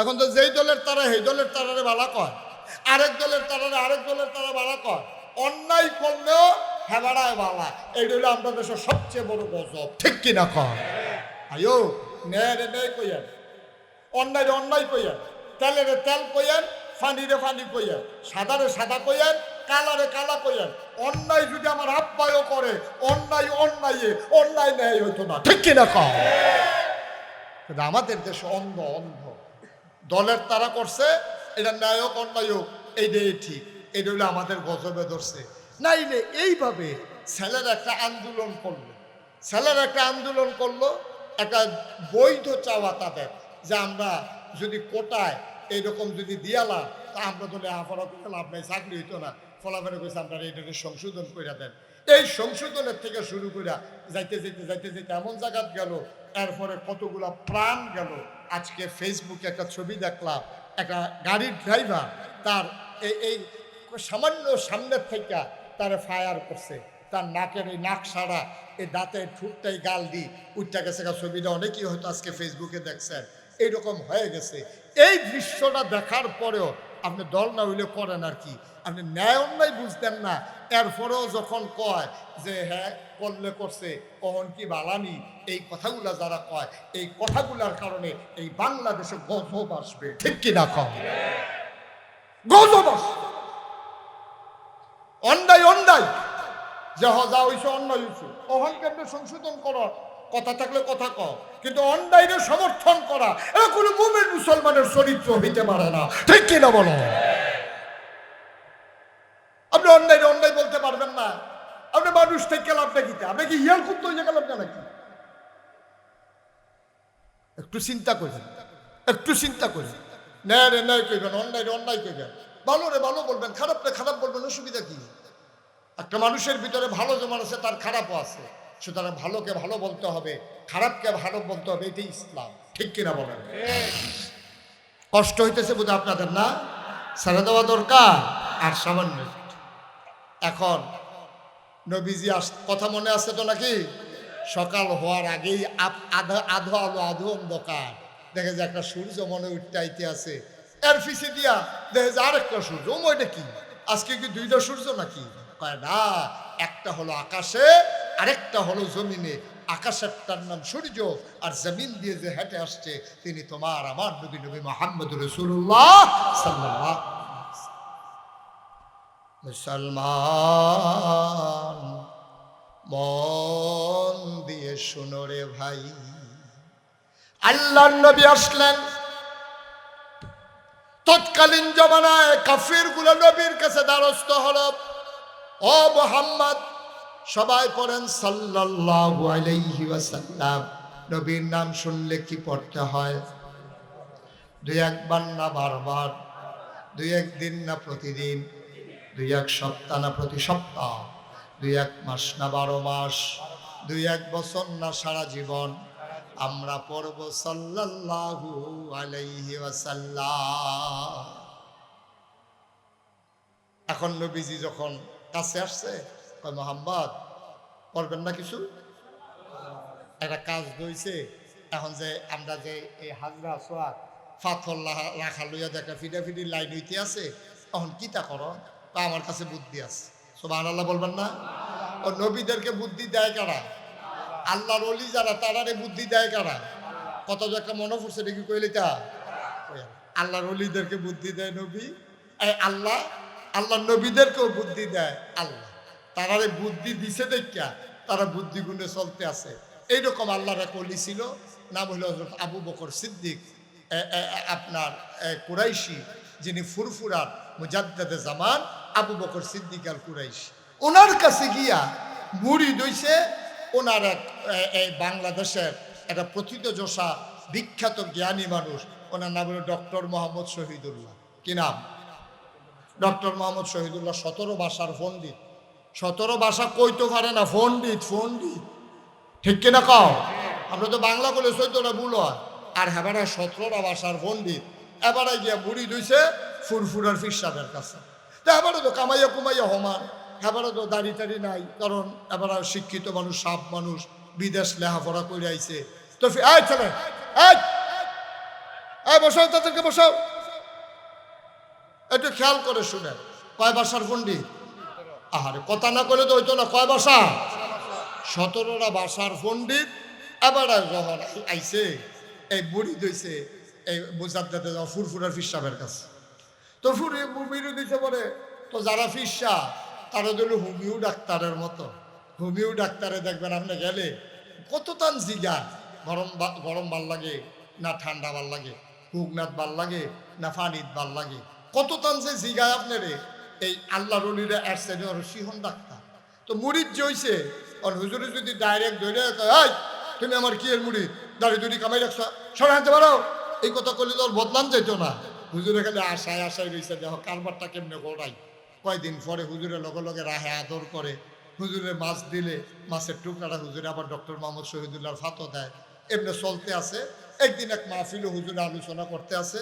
এখন তো যেই দলের তারা, সেই দলের তারারে বালা কয়। আরেক দলের তারারে, আরেক দলের তারা বালা কয়। অন্যায় করলেও হেবাড়ায় বালা। এইটা হলো আমরা দেশের সবচেয়ে বড় গজব। ঠিক কিনা কয়? আয়ো, ন্যায় রে কইয়ান। অন্যায় রে অন্যায় কইয়ান। তেলে রে তেল কইয়ান, ফানি রে ফানি কইয়ান। সাদা রে সাদা কইয়ান কালারে কালা কইয়ান। অন্যায় যদি আমার আব্বায়ও করে, অন্যায় অন্যায় অন্যায় ন্যায় হইতো না। ঠিক কিনা কয়? আমাদের দেশে অন্ধ অন্ধ। দলের তারা করছে, এটা ন্যায়ক অন্যায়ক, এইটাই ঠিক, এটা হলো আমাদের গজবে ধরছে। নাইলে এইভাবে ছেলের একটা আন্দোলন করল। ছেলের একটা আন্দোলন করল, একটা বৈধ চাওয়া তাদের, যে আমরা যদি কোটায় এইরকম যদি দিয়ালাম, তা আমরা তো লেখাপড়া করতে লাভ নাই, চাকরি হইতো না। ফলাফলে কইছে, আপনারা এইটাকে সংশোধন করে দেন। এই সংশোধনের থেকে শুরু করে যাইতে যাইতে যাইতে যাইতে এমন জায়গাত গেল, এরপরে কতগুলা প্রাণ গেল আজকে ফেসবুকে একটা ছবি দেখলাম, একটা গাড়ির ড্রাইভার তার এই এই সামান্য সামনের থেকে তার ফায়ার করছে। তার নাকের এই নাক সারা, এই দাঁতের ঠুটটাই গাল দি উঠটা গেছে ছবিটা। অনেকেই হয়তো আজকে ফেসবুকে দেখছেন। এইরকম হয়ে গেছে। এই দৃশ্যটা দেখার পরেও আপনি দল না হইলে করেন আর কি। আপনি ন্যায় অন্যায় বুঝতেন না। এরপরেও যখন কয় যে হ্যাঁ করলে করছে, কখন কি বালানি? এই কথাগুলা যারা কয়, এই কথাগুলার কারণে এই বাংলাদেশে গজব আসবে। ঠিক কিনা কম গজব আসবে। অন্যায় অন্যায়। যে হজা হইছে, অন্যায় হইছে। কখন সংশোধন করো কথা থাকলে কথা কও, কিন্তু অন্যায়ের সমর্থন করা এটা কোনো মুমের মুসলমানের চরিত্র হইতে পারে না। ঠিক কিনা বলো? আপনি অন্যায় অন্যায় বলতে পারবেন না। আপনি মানুষ থেকে লাভটা কিতে? আপনি কি ইয়াল কুত্ত হয়ে গেলাম না নাকি? একটু চিন্তা করবেন একটু চিন্তা করবেন ন্যায় রে ন্যায় কইবেন অন্যায় রে অন্যায় কইবেন। ভালো রে ভালো বলবেন, খারাপ রে খারাপ বলবেন, অসুবিধা কি? একটা মানুষের ভিতরে ভালো যেমন আছে, তার খারাপও আছে। সুতরাং ভালোকে ভালো বলতে হবে, খারাপকে ভালো বলতে হবে, এটাই ইসলাম। ঠিক কিনা বলেন? কষ্ট হইতেছে বোধ আপনাদের, না? ছেড়ে দেওয়া দরকার আর সামান্য। এখন নবীজি আস, কথা মনে আছে তো নাকি? সকাল হওয়ার আগেই আধা, আধো আলো, আধো অন্ধকার। দেখে যে একটা সূর্য মনে উঠতে আছে। এর পিছে দিয়া দেখে যে আরেকটা সূর্য, ও এটা কি? আজকে কি দুইটা সূর্য নাকি? কয় না, একটা হলো আকাশে আরেকটা হলো জমিনে আকাশের তার নাম সূর্য আর জমিন দিয়ে যে হেঁটে আসছে, তিনি তোমার আমার নবী নবী মোহাম্মদ রসুল্লাহ সাল্লাল্লাহু মুসলমান মন দিয়ে শুনো রে ভাই। আল্লাহর নবী আসলেন। তৎকালীন জমানায় কাফিরগুলো নবীর কাছে দ্বারস্থ হল। ও মোহাম্মদ সবাই পড়েন সাল্লাল্লাহু নবীর নাম শুনলে কি পড়তে হয়? দুই একবার না বারবার? দুই একদিন না প্রতিদিন? দুই এক সপ্তাহ না প্রতি সপ্তাহ? দুই এক মাস না বারো মাস? দুই এক বছর না সারা জীবন? আমরা পড়ব সাল্লাল্লাহু আলাইহি ওয়াসাল্লাম। এখন নবীজি যখন কাছে আসছে কয়, মোহাম্মদ করবেন না কিছু? একটা কাজ দইছে এখন যে আমরা যে এই হাজরা সোয়াদ ফাথর রাখা লইয়া দেখা ফিডা ফিডি লাইন হইতে আছে এখন কি তা করো? তা আমার কাছে বুদ্ধি আছে। সোবাহ আল্লাহ বলবেন না? ও নবীদেরকে বুদ্ধি দেয় কারা? আল্লাহর অলি যারা, তারারে বুদ্ধি দেয় কারা? কত একটা মনে পড়ছে দেখি কইলে তা আল্লাহর অলিদেরকে বুদ্ধি দেয় নবী। আল্লাহ আল্লাহ নবীদেরকেও বুদ্ধি দেয় আল্লাহ। তারারে বুদ্ধি দিছে দেখা তারা বুদ্ধি গুণে চলতে আছে। এইরকম আল্লাহর এক অলি ছিল, নাম হলো আবু বকর সিদ্দিক আপনার কুরাইশি, যিনি ফুরফুরার মুজাদ্দাদে জামান, আবু বকর সিদ্দিক আল কুরাইশি। ওনার কাছে গিয়া মুড়ি দইছে, ওনার এক বাংলাদেশের একটা প্রথিতযশা বিখ্যাত জ্ঞানী মানুষ, ওনার নাম হলো ডক্টর মোহাম্মদ শহীদুল্লাহ। কি নাম? ডক্টর মোহাম্মদ শহীদুল্লাহ সতেরো ভাষার পণ্ডিত। সতেরো ভাষা কইতে পারে না পণ্ডিত পণ্ডিত ঠিক কিনা কও? আমরা তো বাংলা বলে চৈতটা ভুল হয়। আর হেবারা সতেরোটা ভাষার পণ্ডিত এবারে গিয়া বুড়ি দইছে ফুরফুরার ফিসাবের কাছে। তা এবারে তো কামাইয়া কুমাইয়া হমান এবারে তো দাড়ি টাড়ি নাই, কারণ এবারে শিক্ষিত মানুষ, সাপ মানুষ, বিদেশ লেখাপড়া করে আইছে। তো ছেলে, এই এই বসাও, তাদেরকে বসাও। একটু খেয়াল করে শুনেন। কয় বাসার ফন্ডি আহারে, কথা না করলে তো হইতো না, কয় বাসা? সতেরোটা বাসার পণ্ডিত এবার যখন আইছে, এই বুড়ি দইছে, এই মুজাদ্দাতে যাওয়া ফুরফুরার ফিসাবের কাছে। তো ফুরি বুড়ি দিতে পারে তো যারা ফিসা, তারা দিল হোমিও ডাক্তারের মতো। হোমিও ডাক্তারে দেখবেন আপনি গেলে, কত তান জিগা গরম গরম ভালো লাগে, না ঠান্ডা ভালো লাগে হুকনাথ ভালো লাগে, না ফানিত ভালো লাগে। কত তান যে জিগায় আপনারে এই আল্লাহ রলিরা এরসেনে ওর সিহন ডাক্তার। তো মুড়িদ যে হইছে আর হুজুরে যদি ডাইরেক্ট ধরে এই, তুমি আমার কি এর মুড়ি? দাড়ি দুড়ি কামাই রাখছো? সরে আনতে পারো? এই কথা করলে তো বদলাম যেত না। হুজুরে খালি আশায় আশায় রয়েছে দেখো কারবারটা কেমনে করাই কয়দিন পরে হুজুরে লগে লগে রাহে আদর করে। হুজুরে মাছ দিলে, মাছের টুকরাটা হুজুরে আবার ডক্টর মোহাম্মদ শহীদুল্লাহর ফাতো দেয়। এমনি চলতে আছে। একদিন এক মাহফিল হুজুরে আলোচনা করতে আছে।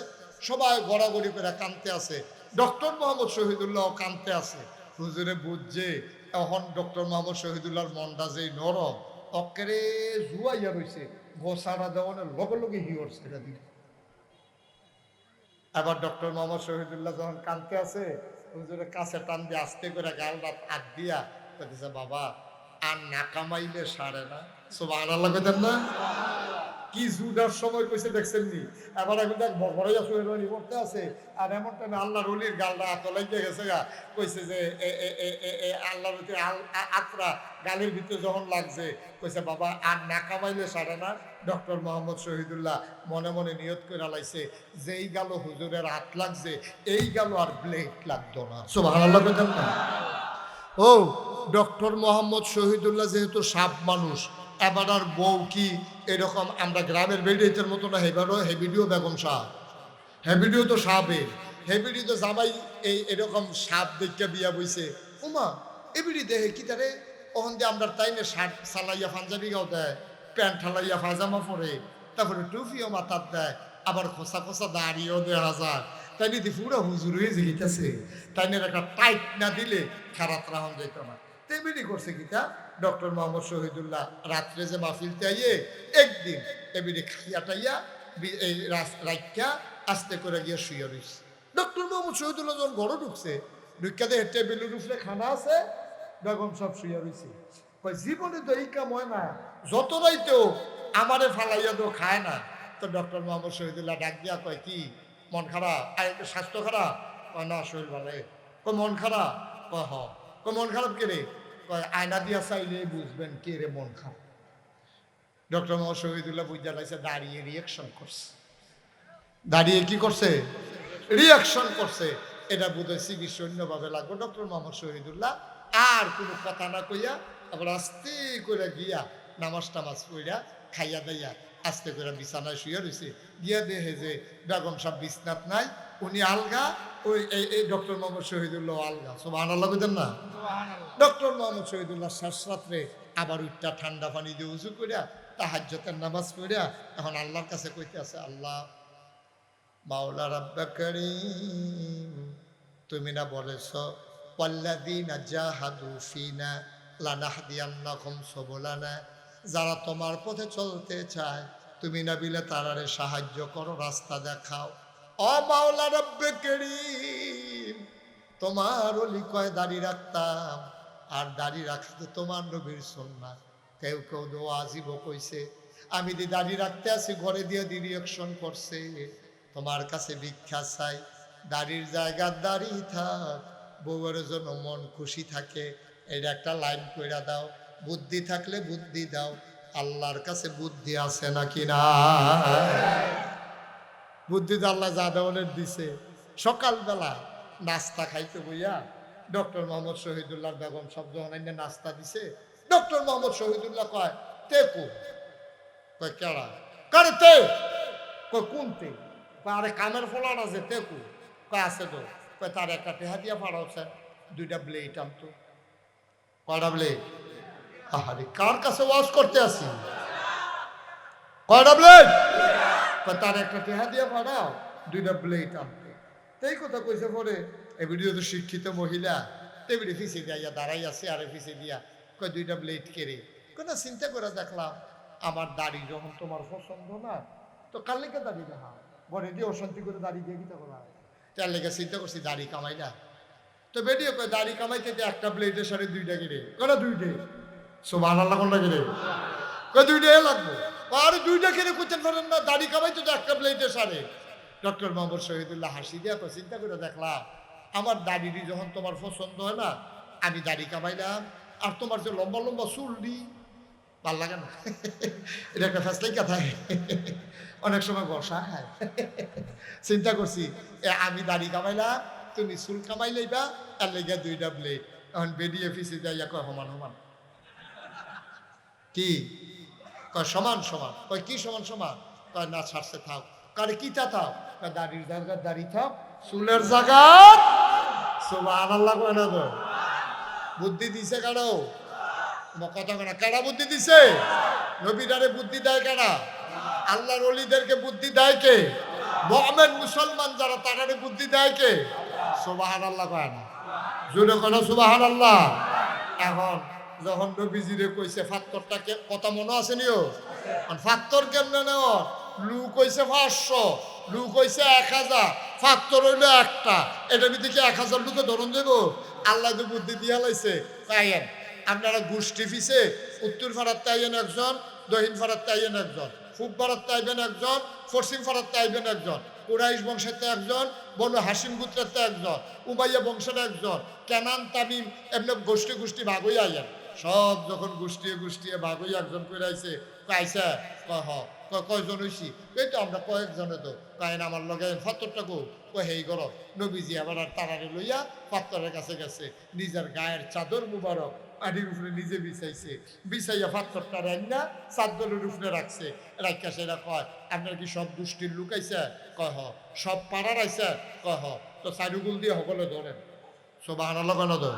সবাই গড়াগড়ি করে কানতে আছে। ডক্টর মোহাম্মদ শহীদুল্লাহ কানতে আছে। হুজুরে বুঝছে, এখন ডক্টর মোহাম্মদ শহীদুল্লাহর মনটা যে নরম, অক্কেরে জুয়াইয়া রয়েছে গোসারা দেওয়ানের লগে লগে হিওর ছেড়ে দিল। আবার ডক্টর মোহাম্মদ শহীদুল্লাহ যখন কানতে আছে, হুজুরে কাছে টান দিয়ে আস্তে করে গালটা হাত দিয়া বাবা, আর না কামাইলে সারে না। সব কইতেন না? কি জুডার সময় কইছে দেখছেন নি? এবার এখন দেখ বড় আসু এরোনি করতে আছে, আর এমন টাইমে আল্লাহ রলির গালটা আতলাইতে গেছে গা। কইছে যে ভিতরে আল- আত্রা গালের ভিতরে যখন লাগছে, কইছে, বাবা, আর না কামাইলে সারে না। ডক্টর মোহাম্মদ শহীদুল্লাহ মনে মনে নিয়ত করে লাইছে, যেই গেল হুজুরের হাত লাগছে, এই গেল আর ব্লেড লাগতো না। সুবহানাল্লাহ কইতেন না? ও, ডক্টর মোহাম্মদ শহীদুল্লাহ যেহেতু সাপ মানুষ, এবার আর বউ কি এরকম আমরা গ্রামের বেডিয়েতের মতো না হেবারও হেবিডিও বেগম সাপ হেবিডিও তো সাপের। হেবিডি তো জামাই এই এরকম সাপ দেখে বিয়া বইছে। উমা এবিডি দেহে কি তারে? ওখান দিয়ে আমরা তাই না শার্ট সালাইয়া পাঞ্জাবি গাও দেয় প্যান্ট ঠালাইয়া পাজামা পরে, তারপরে টুপিও মাথার দেয়, আবার খোসা খোসা দাঁড়িয়েও দেখা যায়। তাই নিতে পুরো হুজুর হয়ে যেতেছে তাই একটা টাইট না দিলে খারাপ রাহন যেত না। তেমনি করছে কিতা ডক্টর মোহাম্মদ শহীদুল্লাহ রাত্রে যে মাহফিলতে আইয়ে একদিন এমনি খাইয়া টাইয়া বি- এই রাইখা আস্তে করে গিয়ে শুয়ে রইছে। ডক্টর মোহাম্মদ শহীদুল্লাহ যখন ঘরে ঢুকছে ঢুকাতে টেবিলের উপরে খানা আছে, বেগম সব শুয়ে কয়, জীবনে তো এই কাম না। যত রাইতেও আমারে ফালাইয়া তো খায় না। তো ডক্টর মোহাম্মদ শহীদুল্লাহ ডাক দিয়া কয়, কি? মন খারাপ? আর স্বাস্থ্য খারাপ? না, শরীর ভালো কয়, মন খারাপ? কয়, হ। কয়, মন খারাপ কে রে? আয়না দিয়া চাইলে বুঝবেন কে রে মন খারাপ। ডক্টর মোহাম্মদ শহীদুল্লাহ বুঝা লাগছে দাঁড়িয়ে রিয়াকশন করছে। দাঁড়িয়ে কি করছে? রিয়াকশন করছে। এটা বোধহয় চিকিৎসা অন্যভাবে লাগবে। ডক্টর মোহাম্মদ শহীদুল্লাহ আর কোনো কথা না কইয়া আবার আস্তে করে গিয়া নামাজ টামাজ কইরা খাইয়া দাইয়া আস্তে করে বিছানায় শুয়ে রয়েছে গিয়া দেখে যে বেগম সাহেব বিছনাত নাই উনি আলগা ওই এই এই ডক্টর মোহাম্মদ শহীদুল্লাহ আলগা। সব আনাল্লা কইতেন না ডক্টর মোহাম্মদ শহীদুল্লাহ শেষ রাত্রে আবার উঠটা ঠান্ডা পানি দিয়ে উজু করিয়া তাহাজ্যতের নামাজ পড়িয়া এখন আল্লাহর কাছে কইতে আছে আল্লাহ মাওলা রাব্বা করিম তুমি না বলেছ ওয়াল্লাযীনা জাহাদু ফিনা লানাহদিয়ান্নাকুম সুবুলানা যারা তোমার পথে চলতে চায় তুমি না বিলে তারারে সাহায্য করো রাস্তা দেখাও। ও মাওলা রাব্বে করিম, তোমার অলি কয় দাড়ি রাখতাম, আর দাড়ি রাখতে তোমার নবীর সন্না কেউ কেউ দোয়া আজিব কইছে, আমি দি দাড়ি রাখতে আছি, ঘরে দিয়ে দি রিয়াকশন করছে। তোমার কাছে ভিক্ষা চাই, দাড়ির জায়গার দাড়ি থাক, বউয়ের জন্য মন খুশি থাকে এটা একটা লাইন কইরা দাও, বুদ্ধি থাকলে বুদ্ধি দাও, আল্লাহর কাছে বুদ্ধি আছে নাকি না বুদ্ধি তো আল্লাহ যা দেওয়ানের দিছে। সকালবেলা নাস্তা খাইতে বইয়া ডক্টর মোহাম্মদ শহীদুল্লাহ বেগম যখন এনে নাস্তা দিছে। ডক্টর মোহাম্মদ শহীদুল্লাহ কয়, তে কু? কয়, কেড়া? কারে তে? কয়, কোন তে? আরে কামের ফলান আছে তেকু কয়, আছে তো। কয়, তার একটা টেহা দিয়া ফাড়াচ্ছে দুইটা ব্লেড আনতো। কয়টা ব্লেড? আহারে, কার কাছে ওয়াশ করতে আসি? কয়টা ব্লেড? তার একটা টেহা দিয়ে ফাড়াও দুইটা ব্লেড আনতো। এই কথা কইছে পরে এবিডিও তো শিক্ষিত মহিলা তেবিডি ফিসে দিয়া দাঁড়াই আছে, আরে ফিসে দিয়া, কয়, দুইটা ব্লেড কেড়ে? কোনো চিন্তা করে দেখলাম, আমার দাড়ি যখন তোমার পছন্দ না, তো কালিকে দাড়ি দেখা বলে, দিয়ে অশান্তি করে দাড়ি দিয়ে গীতা করা তার লেগে চিন্তা করছি, দাড়ি কামাই না? তো বেরিয়ে কয়, দাড়ি কামাইতে একটা ব্লেডের সাড়ে দুইটা কিনে কটা দুইটে সোমান আল্লাহ কোনটা কিনে কয় দুইটা লাগবো। আর দুইটা কিনে করতে পারেন না, দাড়ি কামাইতে তো একটা ব্লেডের সাড়ে ডক্টর মোহাম্মদ শহীদুল্লাহ হাসি দিয়ে তো চিন্তা করে দেখলাম, আমার দাড়িটি যখন তোমার পছন্দ হয় না, আমি দাড়ি কামাইলাম, আর তোমার যে লম্বা লম্বা চুল দি ভালো লাগে না? এটা একটা ফ্যাসলাই কথা। অনেক সময় বসা হয়। চিন্তা করছি আমি দাড়ি কামাইলাম, তুমি চুল কামাই লইবা, আর লেগে দুইটা ব্লেড এখন বেরিয়ে ফিসে যাইয়া কয় সমান সমান কি? কয়, সমান সমান। কয়, কি সমান সমান? কয়, না, ছাড়ছে, থাক। কারে কিটা থাক? কয়, দাড়ির জায়গার দাড়ি থাক। চুলের জায়গা সোমান আল্লাহ কয় না তো বুদ্ধি দিছে কারও কথা কেনা কারা বুদ্ধি দিছে? নবীরারে বুদ্ধি দেয় কারা আল্লাহর অলিদেরকে বুদ্ধি দেয় কে? মোহামেন মুসলমান যারা, তারারে বুদ্ধি দেয় কে? সুবাহান আল্লাহ কয় না। জুড়ে কেন সুবাহান আল্লাহ এখন যখন নবীজিরে কইছে, ফাত্তরটা কথা মনে আছে নিও? ফাত্তর কেমনে নেও লু কইছে পাঁচশো লু কইছে এক হাজার, ফাত্তর হইল একটা। এটার ভিতরে এক হাজার লুকে ধরুন দেবো? আল্লাহ যে বুদ্ধি দিয়া লাইছে তাইয়েন আপনারা গোষ্ঠী ফিসে উত্তর ফাড়ার তাইয়েন একজন, দক্ষিণ ফাড়ার তাইয়েন একজন, পূব ফাড়ার তাইবেন একজন, পশ্চিম ফাড়ার তাইবেন একজন, কুরাইশ বংশের তো একজন, বনু হাসিম গুত্রের তো একজন, উমাইয়া বংশের একজন, কেনান তামিম, এমনি গোষ্ঠী গোষ্ঠী ভাগ হইয়া আইয়েন। সব যখন গোষ্ঠী গুষ্টিয়ে ভাগ হইয়া একজন করে আইছে আইসা হ কয় কয়জন হইছি? এই তো আমরা কয়েকজনে তো। কায়ন আমার লগে ফতরটা গো কয়, হেই গর, নবীজি আবার আর তারারে লইয়া পাত্তরের কাছে গেছে। নিজের গায়ের চাদর মুবারক আডির উপরে নিজে বিছাইছে। বিছাইয়া পাত্তরটা রান্না চাদরের উপরে রাখছে। রাখা সেটা কয়, আপনার কি সব গোষ্ঠীর লোক আইসা কয় হ, সব পাড়ার আইসা কয় হ। তো চারুগুল দিয়ে সকলে ধরেন। সব আনা লাগানো তো?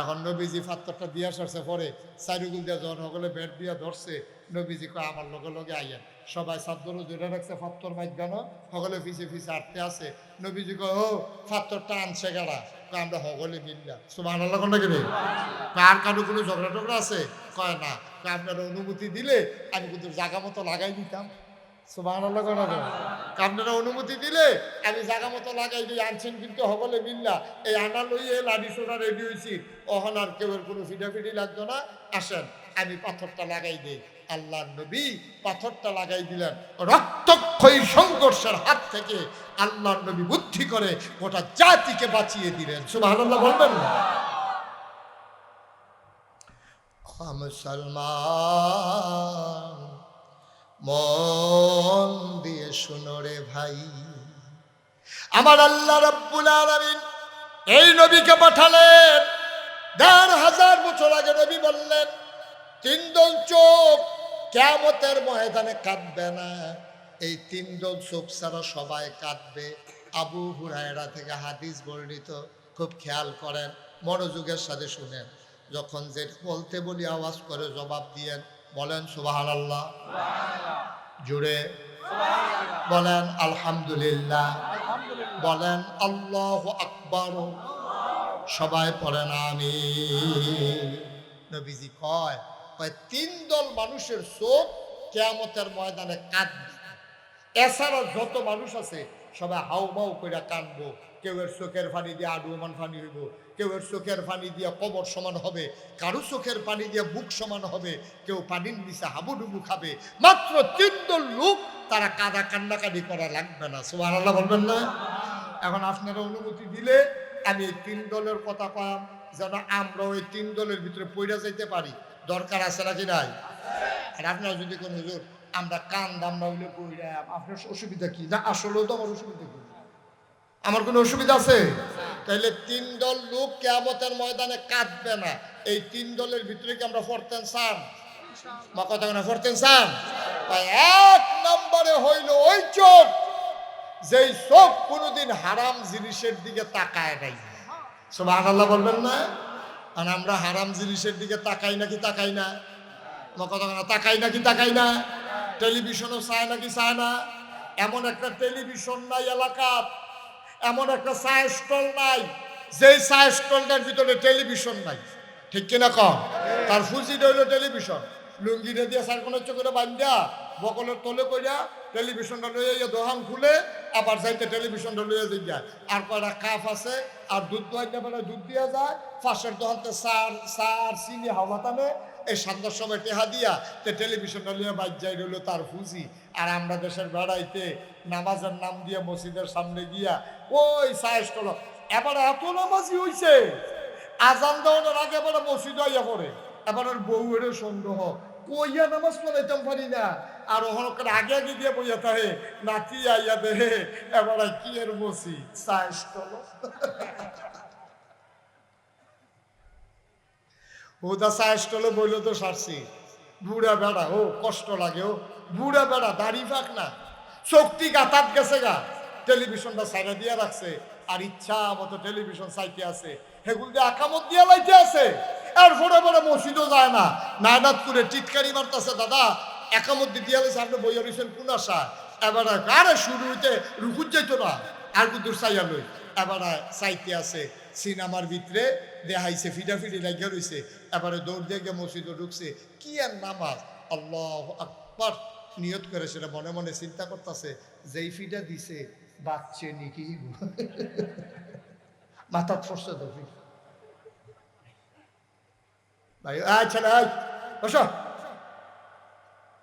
এখন নবীজি ফাত্তরটা দিয়া সারছে পরে চারিগুল দিয়া সকলে বেড দিয়া ধরছে। নবীজি কয়, আমার লগে লগে আইয়েন সবাই সাদ্দরও ধরে রাখছে, ফাত্তর মাইক গানো সকলে ফিসে ফিসে আটতে আছে। নবীজি কয়, ও, ফাত্তরটা আনছে গাড়া আমরা সকলে মিললা। সুবাহ আল্লাহ কোনটা কেনে কার কারও কোনো ঝগড়া টগড়া আছে? কয়, না। আপনারা অনুমতি দিলে আমি কিন্তু জাগা মতো লাগাই দিতাম। সুবাহ আল্লাহ কোনটা কেনে? আপনারা অনুমতি দিলে আমি জাগা মতো লাগাই দিই, আনছেন কিন্তু হবলে মিল্লা এই আনা লইয়ে লাডি সোনা রেডি হয়েছি অহন আর কেউ কোনো ফিডাফিডি লাগতো না। আসেন, আমি পাথরটা লাগাই দিই। আল্লাহ নবী পাথরটা লাগাই দিলেন। রক্তক্ষয়ী সংঘর্ষের হাত থেকে আল্লাহ নবী বুদ্ধি করে গোটা জাতিকে বাঁচিয়ে দিলেন। সুবাহ বলবেন না? মুসলমান মন দিয়ে শুনো রে ভাই। আমার আল্লাহ রব্বুল আলামিন এই নবীকে পাঠালেন। দেড় হাজার বছর আগে নবী বললেন, তিন দল চোখ কেমতের ময়দানে কাঁদবে না। এই তিন দল চোখ ছাড়া সবাই কাঁদবে। আবু হুরায়রা থেকে হাদিস বর্ণিত, খুব খেয়াল করেন, মনোযোগের সাথে শুনেন। যখন যে বলতে বলি, আওয়াজ করে জবাব দিয়েন। বলেন সুবাহান আল্লাহ জুড়ে বলেন আলহামদুলিল্লাহ। বলেন আল্লাহ আকবর। সবাই পড়েন আমি। নবীজি কয় কয়, তিন দল মানুষের চোখ কেয়ামতের ময়দানে কাঁদবে। এছাড়া যত মানুষ আছে, সবাই হাউ মাউ করে কাঁদবো। কেউ এর চোখের পানি দিয়ে আডুমান পানি হইব। কেউ এর চোখের পানি দিয়ে কবর সমান হবে, কারও চোখের পানি দিয়ে বুক সমান হবে, কেউ পানির নিচে হাবুডুবু খাবে, মাত্র তিন দল লোক তারা কাদা কান্নাকাটি করা লাগবে না। সুহার আল্লাহ বলবেন না? এখন আপনারা অনুমতি দিলে আমি এই তিন দলের কথা পাম যেন আমরা ওই তিন দলের ভিতরে পড়ে যাইতে পারি। দরকার আছে নাকি নাই? আর আপনার যদি কোনো হুজুর আমরা কান দাম না হইলে কইরাম আপনার অসুবিধা কি? না, আসলেও তো আমার অসুবিধা কি? আমার কোনো অসুবিধা আছে? তাইলে তিন দল লোক কেয়ামতের ময়দানে কাঁদবে না। এই তিন দলের ভিতরে কি আমরা পড়তেন চান মা কথা না পড়তেন চান এক নম্বরে হইল ওই চোখ যেই চোখ কোনোদিন হারাম জিনিসের দিকে তাকায় নাই। সোমান আল্লাহ বলবেন না? আর আমরা হারাম জিনিসের দিকে তাকাই নাকি তাকাই না? কথা না তাকাই নাকি তাকাই না? টেলিভিশনও চায় নাকি চায় না? এমন একটা টেলিভিশন নাই এলাকা এমন একটা চায় স্টল নাই, যেই চায় স্টলটার ভিতরে টেলিভিশন নাই। ঠিক কিনা কম? তার ফুজি রইল টেলিভিশন লুঙ্গি লুঙ্গিটা দিয়ে সার কোনো করে বান্ধা বকলের তলে কইরা টেলিভিশনটা লইয়া ইয়া দোহান খুলে, আবার যাইতে টেলিভিশনটা লইয়া যাইয়া আর কয়টা কাপ আছে, আর দুধ দোয়াইতে পারে দুধ দিয়া যায়, ফাঁসের দোহানতে সার সার, চিনি, হাওয়া টানে এই সন্ধ্যার সময় টেহা দিয়া তে টেলিভিশনটা লিয়ে বাইর যাই রইল তার ফুজি আর আমরা দেশের বেড়াইতে নামাজের নাম দিয়ে মসজিদের সামনে গিয়া, ওই সায়েস করো এবার এত নামাজি হইছে। আজান দেওয়ার আগে এবার মসজিদ হইয়া পড়ে। এবার ওর বউয়ের সন্দেহ। কইয়া নামাজ পড়াইতাম পারি না। আর ওখানে আগে আগে দিয়ে বইয়া থাকে, নাতি আইয়া দেহে এবার কি এর মসজিদ? সায়েস করো ওদা সায়েস্টলে বইল তো সারছি। বুড়া বেড়া, ও কষ্ট লাগে, ও বুড়া বেড়া, দাড়ি ফাঁক না। শক্তি গাতাত গেছে গা। টেলিভিশনটা সাইডে দিয়ে রাখছে, আর ইচ্ছা মতো টেলিভিশন সাইতে আছে। হেগুল দিয়ে আকামত দিয়ে লাইতে আছে। আর ফোরে ফোরে মসজিদও যায় না। নায়নাত করে টিটকারি মারতেছে, দাদা একামত দিয়ে লাইছে আপনি বইয়া রয়েছেন কোন আশা? এবার আরে শুরু হইতে রুকুত যাইতো না। আর কুদুর সাইয়া লই। এবার সাইতে আছে সিনেমার ভিতরে দেখাইছে ফিডাফিডি লাগিয়ে রয়েছে এবারে দৌড় দিয়ে গিয়ে মসজিদে ঢুকছে। কি আর নামাজ? আল্লাহ আকবর। নিয়ত করে সেটা মনে মনে চিন্তা করতেছে, যেই ফিডা দিছে বাচ্চে নিকি? মাথা ফসে তো ভাই আচ্ছা বসো।